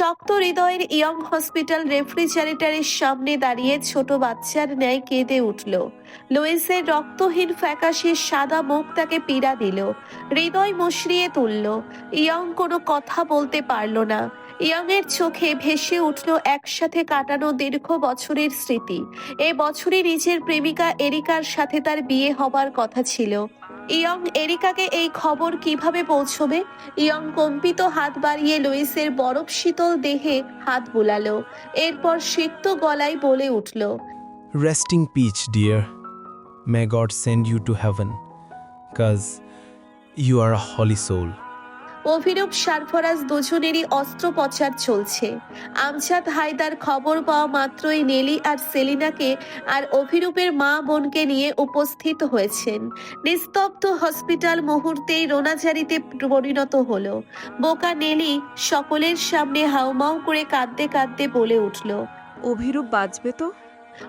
শক্ত হৃদয়ের young hospital রেফ্রিজারেটরের সামনে দাঁড়িয়ে ছোট বাচ্চার ন্যায় কেঁদে উঠল। লুইসের রক্তহীন ফ্যাকাশে সাদা মুখ তাকে পীড়া দিল। হৃদয় মুশড়িয়ে তুলল। ইয়ং কোনো কথা বলতে পারল না। ইয়ং এর চোখে ভেসে উঠল একসাথে কাটানো দীর্ঘ বছরের স্মৃতি। এ বছরে নিজের প্রেমিকা এরিকার সাথে তার বিয়ে হবার কথা ছিল। ইয়ং এরিকাকে এই খবর কীভাবে পৌঁছবে? ইয়ং কম্পিত হাত বাড়িয়ে লুইসের বরফ শীতল দেহে হাত বুলালো। এরপর সিক্ত গলায় বলে উঠল rest in peace dear may God send you to heaven cause you are a holy soul. Abhirup Sarfaraz দুজনেরই অস্ত্রোপচার চলছে। আমজাদ হায়দার খবর পাওয়া মাত্রই নেলি আর সেলিনাকে আর অভিরূপের মা বোনকে নিয়ে উপস্থিত হয়েছেন। নিস্তব্ধ হসপিটাল মুহূর্তেই রোনাজারিতে পরিণত হলো। বোকা নেলি সকলের সামনে হাউমাউ করে কাঁদতে কাঁদতে বলে উঠল। অভিরূপ বাঁচবে তো?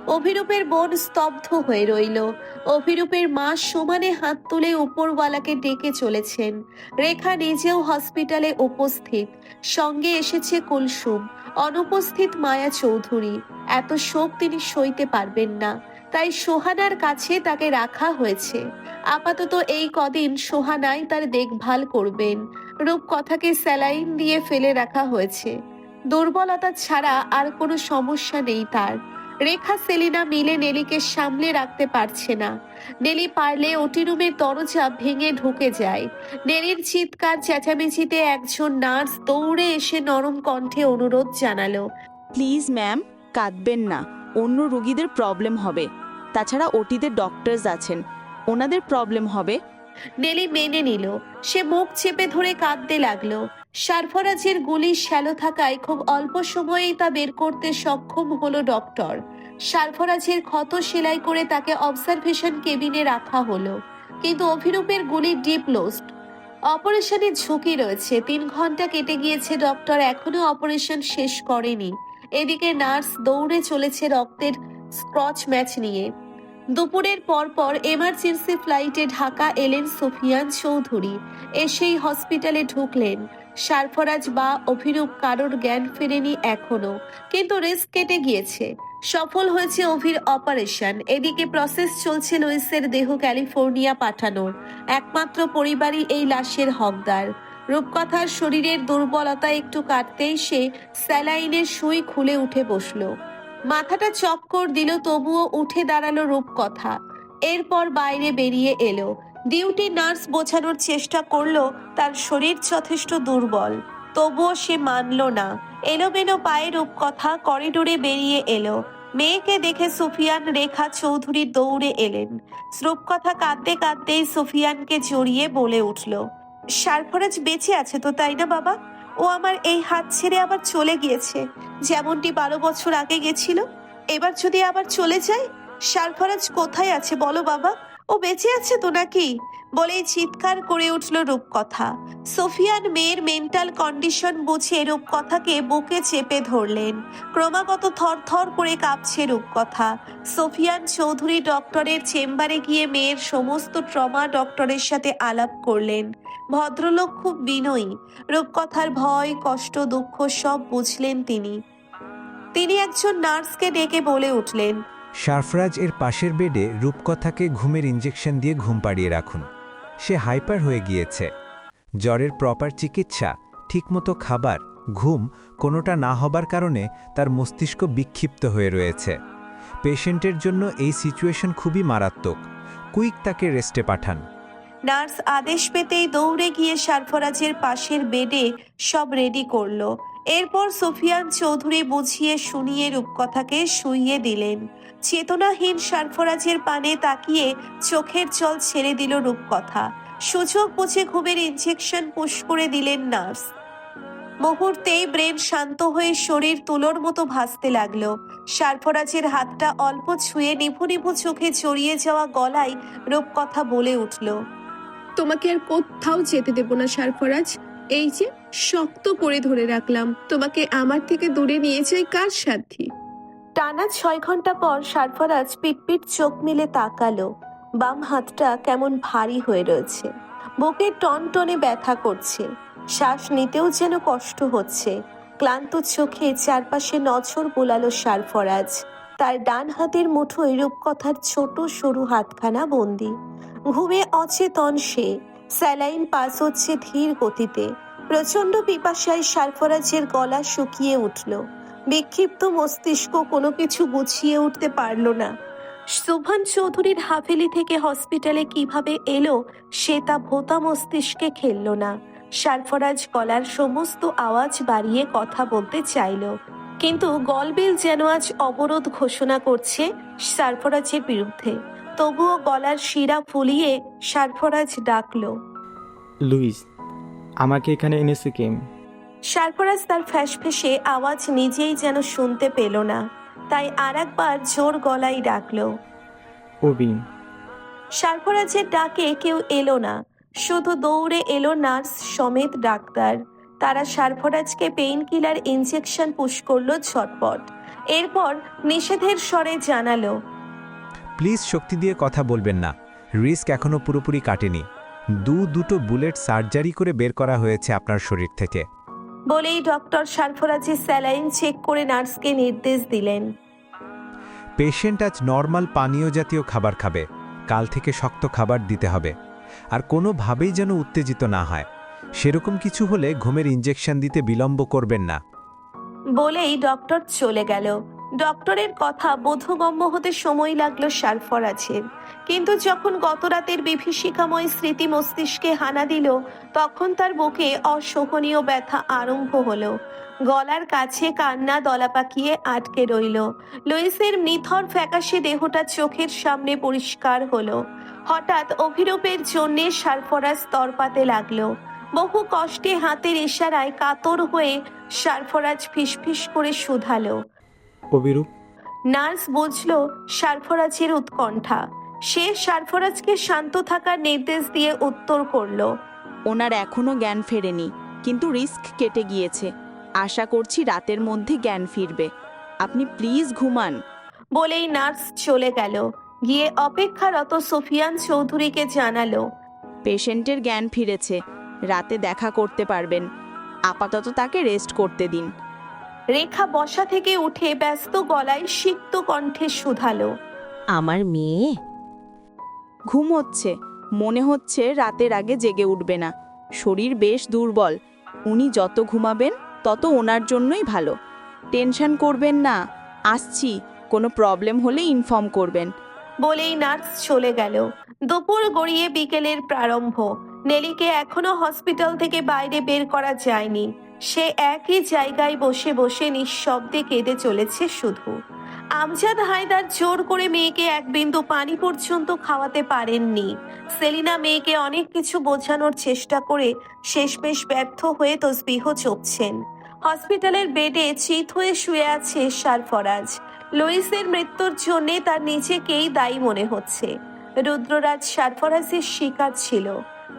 অভিরূপের বোন স্তব্ধ হয়ে রইল। অভিরূপের মা সমানে হাত তুলে উপরওয়ালাকে ডেকে চলেছেন। রেখা নিজেও হসপিটালে উপস্থিত। সঙ্গে এসেছে কুলসুম, অনুপস্থিত মায়া চৌধুরী। এত শোক তিনি সইতে পারবেন না। তাই সোহানার কাছে তাকে রাখা হয়েছে। আপাতত এই কদিন সোহানাই তার দেখভাল করবেন। রূপকথাকে স্যালাইন দিয়ে ফেলে রাখা হয়েছে। দুর্বলতা ছাড়া আর কোনো সমস্যা নেই তার। রেখা সেলিনা মিলে নেলিকে সামলে রাখতে পারছে না। নেলি পারলে ওটি রুমের দরজা ভেঙে ঢুকে যায়। নেলির চিৎকার চেঁচামেচিতে একজন নার্স দৌড়ে এসে নরম কণ্ঠে অনুরোধ জানালো। প্লিজ ম্যাম কাঁদবেন না। অন্য রুগীদের প্রবলেম হবে। তাছাড়া ওটিদের ডক্টরস আছেন। ওনাদের প্রবলেম হবে। নেলি মেনে নিল। সে মুখ চেপে ধরে কাঁদতে লাগল। সারফরাজের গুলি শ্যালো থাকায় খুব অল্প সময়েই তা বের করতে সক্ষম হলো ডক্টর। সারফরাজের ক্ষত সেলাই করে তাকে অবজারভেশন কেবিনে রাখা হলো। কিন্তু অভিরূপের গুলি ডিপ লোস্ট অপারেশনের ঝুঁকি রয়েছে। তিন ঘণ্টা কেটে গিয়েছে ডক্টর, এখনও অপারেশন শেষ করেনি। এদিকে নার্স দৌড়ে চলেছে রক্তের স্ক্রচ ম্যাচ নিয়ে। দুপুরের পর পর এমার্জেন্সি ফ্লাইটে ঢাকা এলেন সুফিয়ান চৌধুরী। এসেই হসপিটালে ঢুকলেন। সারফরাজ বা অভিরূপ কারোর জ্ঞান ফেরেনি এখনও, কিন্তু রিস্ক কেটে গিয়েছে। সফল হয়েছে অভির অপারেশন। এদিকে প্রসেস চলছে লুইসের দেহ ক্যালিফোর্নিয়া পাঠানোর। একমাত্র পরিবারই এই লাশের হকদার। রূপকথার শরীরের দুর্বলতা একটু কাটতেই সে স্যালাইনের সুই খুলে উঠে বসল। মাথাটা চক্কর দিল, তবুও উঠে দাঁড়াল রূপকথা। এরপর বাইরে বেরিয়ে এলো। ডিউটি নার্স বোঝানোর চেষ্টা করল তার শরীর যথেষ্ট দুর্বল। তবুও সে মানল না। এলোমেলো পায়ে রূপকথা করিডোরে বেরিয়ে এলো। মেয়েকে দেখে সুফিয়ান রেখা চৌধুরী দৌড়ে এলেন। রূপকথা কাঁদতে কাঁদতেই সুফিয়ানকে জড়িয়ে বলে উঠল, সারফরাজ বেঁচে আছে তো, তাই না বাবা? ও আমার এই হাত ছেড়ে আবার চলে গিয়েছে। যেমনটি বারো বছর আগে গেছিল, এবার যদি আবার চলে যায়, সারফরাজ কোথায় আছে বলো বাবা? ও বেঁচে আছে তো নাকি? বলেই চিৎকার করে উঠল রূপকথা। সোফিয়ান মেয়ের মেন্টাল কন্ডিশন বুঝে রূপকথাকে বুকে চেপে ধরলেন। ক্রমাগত থরথর করে কাঁপছে রূপকথা। সোফিয়ান চৌধুরী ডক্টরের চেম্বারে গিয়ে মেয়ের সমস্ত ট্রমা ডক্টরের সাথে আলাপ করলেন। ভদ্রলোক খুব বিনয়ী। রূপকথার ভয়, কষ্ট, দুঃখ সব বুঝলেন তিনি। তিনি একজন নার্সকে ডেকে বলে উঠলেন সারফরাজ এর পাশের বেডে রূপকথাকে ঘুমের ইঞ্জেকশন দিয়ে ঘুম পাড়িয়ে রাখুন। সে হাইপার হয়ে গিয়েছে। জ্বরের প্রপার চিকিৎসা, ঠিকমতো খাবার, ঘুম কোনোটা না হবার কারণে তার মস্তিষ্ক বিক্ষিপ্ত হয়ে রয়েছে। পেশেন্টের জন্য এই সিচুয়েশন খুবই মারাত্মক। কুইক তাকে রেস্টে পাঠান। নার্স আদেশ পেতেই দৌড়ে গিয়ে সারফরাজের পাশের বেডে সব রেডি করল। এরপর সুফিয়ান চৌধুরী বুঝিয়ে শুনিয়ে রূপকথাকে শুইয়ে দিলেন। চেতনাহীন সারফরাজের পানে তাকিয়ে চোখের জল ছেড়ে দিল রূপকথা। সুযোগ বুঝে ঘুমের ইনজেকশন পুশ করে দিলেন নার্স। মুহূর্তেই ব্রেন শান্ত হয়ে শরীর তুলোর মতো ভাসতে লাগল। সারফরাজের হাতটা অল্প ছুঁয়ে নিভু নিভু চোখে জড়িয়ে যাওয়া গলায় রূপকথা বলে উঠল, তোমাকে আর কোথাও যেতে দেব না সারফরাজ। এই যে, শক্ত করে ধরে রাখলাম। তোমাকে আমার থেকে দূরে নিয়ে যাই কার সাথী টানা ছয় ঘণ্টা পর সারফরাজ পিটপিট চোখ মিলে তাকালো। বাম হাতটা কেমন ভারী হয়ে রয়েছে। বুকে টনটনে ব্যথা করছে। শ্বাস নিতেও যেন কষ্ট হচ্ছে। ক্লান্ত চোখে চারপাশে নজর বোলালো সারফরাজ। তার ডান হাতের মুঠোয় রূপকথার ছোট সরু হাতখানা বন্দি। ঘুমে অচেতন সে। স্যালাইন পাস হচ্ছে ধীর গতিতে। প্রচণ্ড পিপাসায় সারফরাজের গলা শুকিয়ে উঠল। বিক্ষিপ্ত মস্তিষ্ক কোনো কিছু গুছিয়ে উঠতে পারল না। সুভান চৌধুরীর হাভেলি থেকে হসপিটালে কীভাবে এলো, সে তা ভোতা মস্তিষ্কে খেলল না। সারফরাজ গলার সমস্ত আওয়াজ বাড়িয়ে কথা বলতে চাইল। কিন্তু গলবিল যেন আজ অবরোধ ঘোষণা করছে সারফরাজের বিরুদ্ধে। তবুও গলার শিরা ফুলিয়ে সারফরাজ ডাকল। লুইস আমাকে এখানে এনেছে কেম সারফরাজ তার ফ্যাসফেসে আওয়াজ নিজেই যেন শুনতে পেল না। তাই আর একবার জোর গলায় ডাকল। অবি সারফরাজের ডাকে কেউ এলো না। শুধু দৌড়ে এলো নার্স সমেত ডাক্তার। তারা সারফরাজকে পেইন কিলার ইনজেকশন পুশ করল ঝটপট। এরপর নিষেধের স্বরে জানালো প্লিজ শক্তি দিয়ে কথা বলবেন না। রিস্ক এখনও পুরোপুরি কাটেনি। দু দুটো বুলেট সার্জারি করে বের করা হয়েছে আপনার শরীর থেকে। বলেই ডক্টর সারফরাজি স্যালাইন চেক করে নার্সকে নির্দেশ দিলেন। পেশেন্ট আজ নর্মাল পানীয় জাতীয় খাবার খাবে। কাল থেকে শক্ত খাবার দিতে হবে। আর কোনোভাবেই যেন উত্তেজিত না হয়। সেরকম কিছু হলে ঘুমের ইঞ্জেকশন দিতে বিলম্ব করবেন না। বলেই ডক্টর চলে গেল। ডক্টরের কথা বোধগম্য হতে সময় লাগল সারফরাজের কিন্তু যখন গতরাতের বিভীষিকাময় স্মৃতি মস্তিষ্কে হানা দিল, তখন তার বুকে অসহনীয় ব্যথা আরম্ভ হলো। গলার কাছে কান্না দলা পাকিয়ে আটকে রইল। লুইসের নিথর ফ্যাকাশে দেহটা চোখের সামনে পরিষ্কার হলো। হঠাৎ অভিরূপের জন্যে সারফরাজ তরপাতে লাগল। বহু কষ্টে হাতের ইশারায় কাতর হয়ে সারফরাজ ফিসফিস করে শুধালো। অবিরূপ নার্স বুঝল সারফরাজের উৎকণ্ঠা। সে সারফরাজকে শান্ত থাকার নির্দেশ দিয়ে উত্তর করল ওনার এখনও জ্ঞান ফেরেনি কিন্তু রিস্ক কেটে গিয়েছে। আশা করছি রাতের মধ্যে জ্ঞান ফিরবে। আপনি প্লিজ ঘুমান। বলেই নার্স চলে গেল। গিয়ে অপেক্ষারত সোফিয়ান চৌধুরীকে জানালো পেশেন্টের জ্ঞান ফিরেছে রাতে দেখা করতে পারবেন। আপাতত তাকে রেস্ট করতে দিন। রেখা বসা থেকে উঠে ব্যস্ত গলায় সিক্ত কণ্ঠে শুধালো। আমার মেয়ে? ঘুম হচ্ছে মনে হচ্ছে রাতের আগে জেগে উঠবে না। শরীর বেশ দুর্বল। উনি যত ঘুমাবেন তত ওনার জন্যই ভালো। টেনশন করবেন না। আসছি। কোনো প্রবলেম হলে ইনফর্ম করবেন। বলেই নার্স চলে গেল। দুপুর গড়িয়ে বিকেলের প্রারম্ভ। নেলিকে এখনও হসপিটাল থেকে বাইরে বের করা যায়নি। সে একই জায়গায় বসে বসে নিঃশব্দে কেঁদে চলেছে শুধু। আমজাদ হায়দার জোর করে মেয়েকে এক বিন্দু পানি পর্যন্ত খাওয়াতে পারেননি। সেলিনা মেয়েকে অনেক কিছু বোঝানোর চেষ্টা করে শেষমেশ ব্যর্থ হয়ে তসবিহ চপছেন। হসপিটালের বেডে চিত হয়ে শুয়ে আছে সারফরাজ লুইসের মৃত্যুর জন্য তার নিজেকেই দায়ী মনে হচ্ছে। রুদ্ররাজ সারফরাজের শিকার ছিল।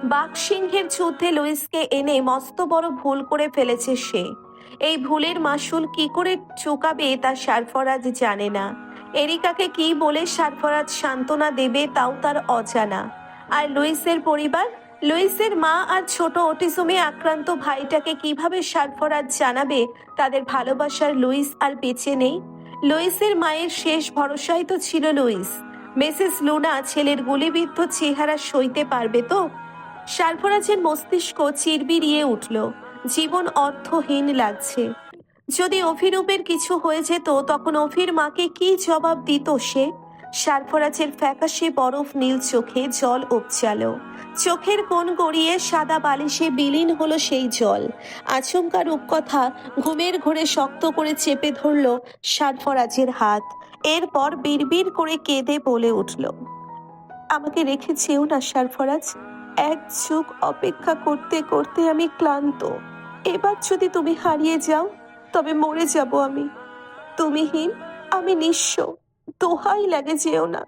বাঘ সিংহের যুদ্ধে লুইসকে এনে মস্ত বড় ভুল করে ফেলেছে সে। এই ভুলের মাসুল কি করে চুকাবে তা সারফরাজ জানে না। এরিকাকে কি বলে সারফরাজ সান্ত্বনা দেবে তাও তার অজানা। আর লুইসের পরিবার? লুইসের মা আর ছোট অটিজমে আক্রান্ত ভাইটাকে কীভাবে সারফরাজ জানাবে তাদের ভালোবাসার লুইস আর বেঁচে নেই? লুইসের মায়ের শেষ ভরসাই তো ছিল লুইস। মিসেস লুনা ছেলের গুলিবিদ্ধ চেহারা সইতে পারবে তো? সারফরাজের মস্তিষ্ক চিরবিরিয়ে উঠল। জীবন অর্থহীন লাগছে। যদি অভিরূপের কিছু হয়ে যেত, তখন অভির মাকে কি জবাব দিত সে? সারফরাজের ফ্যাকাশে বরফ নীল চোখে জল উপচালো। চোখের কোণ গড়িয়ে সাদা বালিশে বিলীন হলো সেই জল। আচমকা রূপকথা ঘুমের ঘোরে শক্ত করে চেপে ধরল সারফরাজের হাত। এরপর বিড়বিড় করে কেঁদে বলে উঠল, আমাকে রেখে যেও না সারফরাজ এক যুগ অপেক্ষা করতে করতে আমি ক্লান্ত। এবার যদি তুমি হারিয়ে যাও, তবে মরে যাব আমি। তুমিহীন আমি নিঃস্ব। দোহাই লাগে যেও না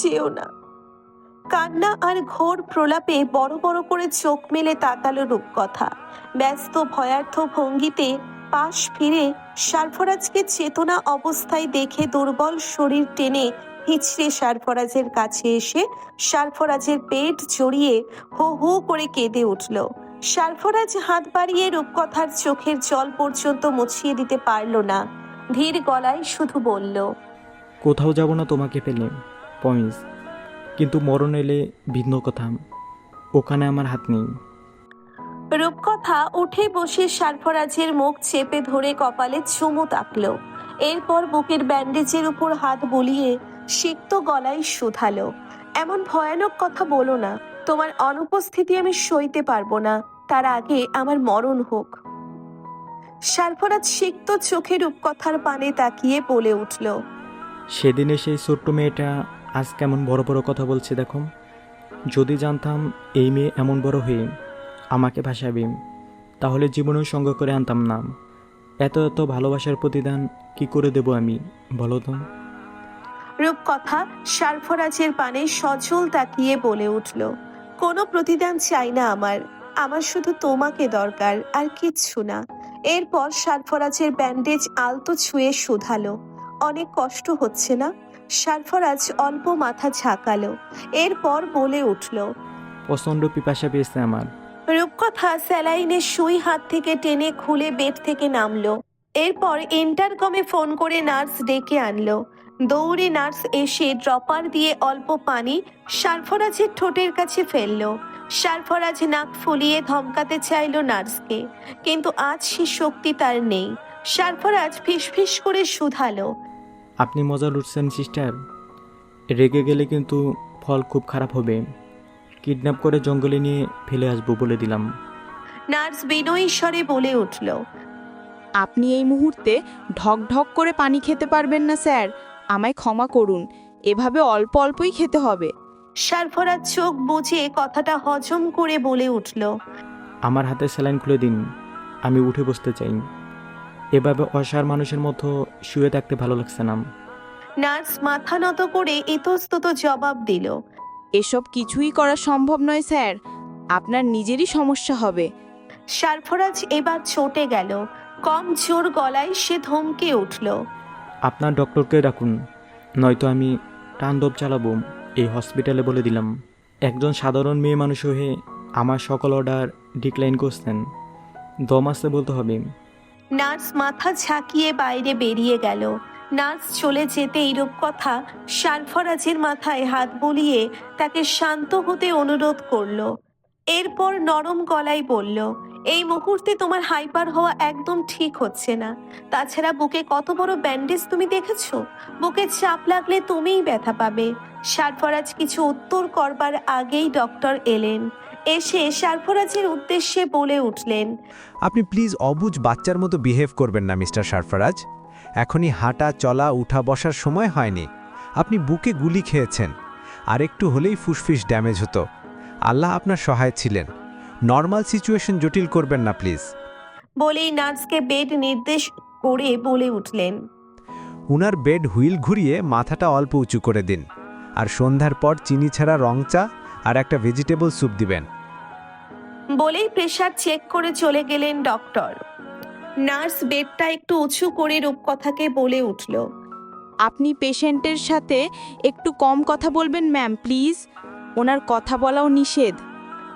যেও না। কান্না আর ঘোর প্রলাপে বড় বড় করে চোখ মেলে তাকালো রূপকথা। ব্যস্ত ভয়ার্থ ভঙ্গিতে পাশ ফিরে সারফরাজকে চেতনা অবস্থায় দেখে দুর্বল শরীর টেনে হিচড়ে সারফরাজের কাছে এসে সারফরাজের পেট জড়িয়ে হো হো করে কেঁদে উঠল। সারফরাজ হাত বাড়িয়ে রূপকথার চোখের জল পর্যন্ত মুছিয়ে দিতে পারল না। ধীর গলায় শুধু বলল কোথাও যাব না তোমাকে পেলে পমিস কিন্তু মরণ এলে ভিন্ন কথা ওখানে আমার হাত নেই। রূপকথা উঠে বসে সারফরাজের মুখ চেপে ধরে কপালে চুমু তাকলো। এরপর বুকের ব্যান্ডেজের উপর হাত বুলিয়ে সিক্ত গলায় শুধালো। এমন ভয়ানক কথা বলো না। তোমার অনুপস্থিতি আমি সইতে পারব না। তার আগে আমার মরণ হোক। সারফরাজ সিক্ত চোখে রূপকথার পানে তাকিয়ে বলে উঠল, সেদিনে সেই ছোট্ট মেয়েটা আজ কেমন বড় বড় কথা বলছে দেখো যদি জানতাম এই মেয়ে এমন বড় হয়ে আমাকে ভাসাবে, তাহলে জীবনেও সঙ্গ করে আনতাম না। এত এত ভালোবাসার প্রতিদান কি করে দেব আমি, বলো তো? রূপকথা সারফরাজের পানে সজল তাকিয়ে বলে উঠল কোনো প্রতিদান চাই না আমার। আমার শুধু তোমাকে দরকার আর কিচ্ছু না। এরপর সারফরাজের ব্যান্ডেজ আলতো ছুঁয়ে শুধালো। অনেক কষ্ট হচ্ছে না? সারফরাজ অল্প মাথা ঝাঁকালো। এরপর বলে উঠল প্রচণ্ড পিপাসা পেয়েছে আমার। রূপকথা স্যালাইনের সুই হাত থেকে টেনে খুলে বেড থেকে নামলো। এরপর ইন্টারকমে ফোন করে নার্স ডেকে আনলো। দৌড়ে নার্স এসে ড্রপার দিয়ে অল্প পানি সারফরাজের ঠোঁটের কাছে ফেলল। সারফরাজ নাক ফুলিয়ে ধমকাতে চাইলো নার্সকে। কিন্তু আজ সে শক্তি তার নেই। সারফরাজ ফিসফিস করে শুধালো। আপনি মজা লুটছেন সিস্টার। রেগে গেলে কিন্তু ফল খুব খারাপ হবে। কিডন্যাপ করে জঙ্গলে নিয়ে ফেলে আসব বলে দিলাম। নার্স বিনয়ী স্বরে বলে উঠল। আপনি এই মুহূর্তে ঢক ঢক করে পানি খেতে পারবেন না স্যার। আমায় ক্ষমা করুন। এভাবে অল্প অল্পই খেতে হবে। সারফরাজ চোখ বুঝে কথাটা হজম করে বলে উঠল আমার হাতে স্যালাইন খুলে দিন আমি উঠে বসতে চাই। এভাবে অসার মানুষের মতো শুয়ে থাকতে ভালো লাগছে না। নার্স মাথা নত করে ইতস্তত জবাব দিল এসব কিছুই করা সম্ভব নয় স্যার। আপনার নিজেরই সমস্যা হবে। সারফরাজ এবার চটে গেল কম জোর গলায় সে ধমকে উঠল আপনার ডক্টরকে ডাকুন, নয়তো আমি তাণ্ডব চালাবো, এই হসপিটালে বলে দিলাম। একজন সাধারণ মেয়ে মানুষ হয়ে আমার সকল অর্ডার ডিক্লাইন করছেন। দম আসতে বলতে হবে। নার্স মাথা ঝাঁকিয়ে বাইরে বেরিয়ে গেল। নার্স চলে যেতেই কথা সারফরাজের মাথায় হাত বুলিয়ে তাকে শান্ত হতে অনুরোধ করল। এরপর নরম গলায় বলল এই মুহূর্তে তোমার হাইপার হওয়া একদম ঠিক হচ্ছে না। তাছাড়া বুকে কত বড় ব্যান্ডেজ তুমি দেখেছ? বুকে চাপ লাগলে তুমিই ব্যথা পাবে। সারফরাজ কিছু উত্তর করবার আগেই ডক্টর এলেন। এসে সারফরাজের উদ্দেশ্যে বলে উঠলেন, আপনি প্লিজ অবুজ বাচ্চার মতো বিহেভ করবেন না, মিস্টার সারফরাজ। এখনই হাঁটা, চলা, উঠা, বসার সময় হয়নি। আপনি বুকে গুলি খেয়েছেন। আর একটু হলেই ফুসফিস ড্যামেজ হতো। আল্লাহ আপনার সহায় ছিলেন। নর্মাল সিচুয়েশন জটিল করবেন না প্লিজ। বলেই নার্সকে বেড নির্দেশ করে বলে উঠলেন। উনার বেড হুইল ঘুরিয়ে মাথাটা অল্প উঁচু করে দিন। আর সন্ধ্যার পর চিনি ছাড়া রং চা আর একটা ভেজিটেবল স্যুপ দিবেন। বলেই প্রেশার চেক করে চলে গেলেন ডক্টর। নার্স বেডটা একটু উঁচু করে রূপকথাকে বলে উঠল। আপনি পেশেন্টের সাথে একটু কম কথা বলবেন ম্যাম প্লিজ। ওনার কথা বলাও নিষেধ।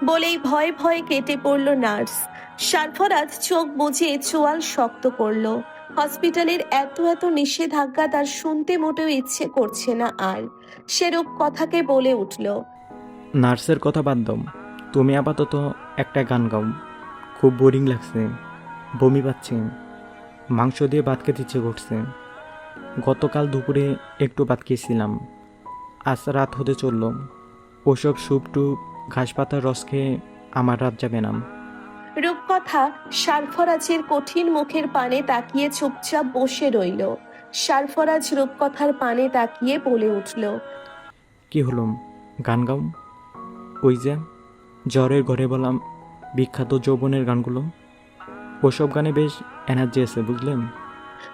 বলেই ভয়ে ভয়ে কেটে পড়ল নার্স। সারফরাজ চোখ বুঝে চোয়াল শক্ত করল। হসপিটালের এত এত নিষেধাজ্ঞা তার শুনতে মোটেও ইচ্ছে করছে না আর। সেরূপ কথাকে বলে উঠল, নার্সের কথা বাদ দাও। তুমি আপাতত একটা গান গাও। খুব বোরিং লাগছে। বমি পাচ্ছে। মাংস দিয়ে ভাত খেতে ইচ্ছে করছে। গতকাল দুপুরে একটু ভাত খেয়েছিলাম। আজ রাত হতে চলল। ওসব স্যুপ টুপ ঘাস পাতার রস খেয়ে আমার রাত যাবে না রূপকথা সারফরাজের কঠিন মুখের পানে তাকিয়ে চুপচাপ বসে রইল। সারফরাজ রূপকথার পানে তাকিয়ে বলে উঠল কি হলো গান গাও। ওই যে জ্বরের ঘরে বললাম বিখ্যাত যৌবনের গানগুলো। ওসব গানে বেশ এনার্জি আছে বুঝলেন?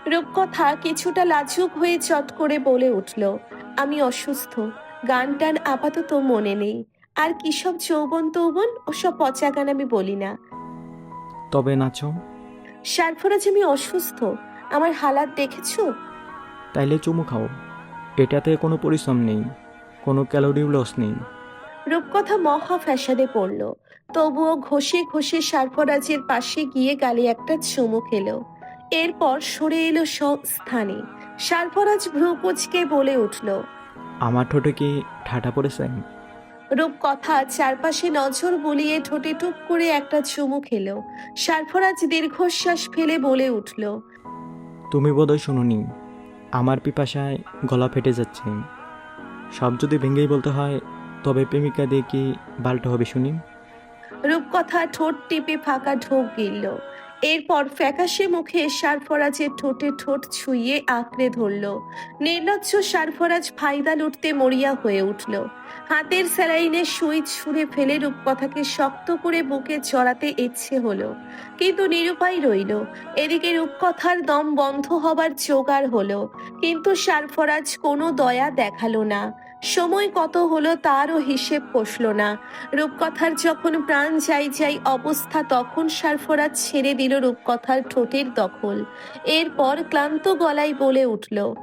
রূপকথা কিছুটা লাজুক হয়ে চট করে বলে উঠল আমি অসুস্থ। গান টান আপাতত মনে নেই। আর কিসব যৌবন তৌবন ওসব পচা গান আমি বলি না। তবে নাচো। সারফরাজ আমি অসুস্থ। আমার হালাত দেখেছ? তাইলে চুমু খাও। এটাতে কোনো পরিশ্রম নেই কোনো ক্যালোরি লস নেই। রূপকথা মহা ফ্যাশনে পড়ল। তবুও ঘষে ঘষে সারফরাজের পাশে গিয়ে গালে একটা চুমু খেলো। এরপর সরে এলো সব স্থানে সারফরাজ ভ্রু কুচকে বলে উঠল আমার ঠোঁটে কি ঠাটা পড়েছে? রূপকথা চারপাশে নজর বুলিয়ে ঠোঁটে টুপ করে একটা চুমু খেলো। সারফরাজ দীর্ঘশ্বাস ফেলে বলে উঠল তুমি বোধহয় শুনুনি আমার পিপাসায় গলা ফেটে যাচ্ছে। সব যদি ভেঙেই বলতে হয় তবে প্রেমিকা দিয়ে কি বালটা হবে শুনি? রূপকথা ঠোঁট টিপে ফাঁকা ঢোক গিলল। এরপর ফ্যাকাশে মুখে সারফরাজের ঠোঁটে ঠোঁট ছুঁয়ে আঁকড়ে ধরল। নির্লজ্জ সারফরাজ ফায়দা লুটতে মরিয়া হয়ে উঠল। হাতের স্যালাইনে সুই ছুঁড়ে ফেলে রূপকথাকে শক্ত করে বুকে চড়াতে ইচ্ছে হলো। কিন্তু নিরুপায় রইল। এদিকে রূপকথার দম বন্ধ হবার জোগাড় হলো। কিন্তু সারফরাজ কোনো দয়া দেখাল না। সময় কত হলো তারও হিসেব কষল না। রূপকথার যখন প্রাণ যাই যাই অবস্থা তখন সারফরাজ ছেড়ে দিল রূপকথার ঠোঁটের দখল। এরপর ক্লান্ত গলায় বলে উঠল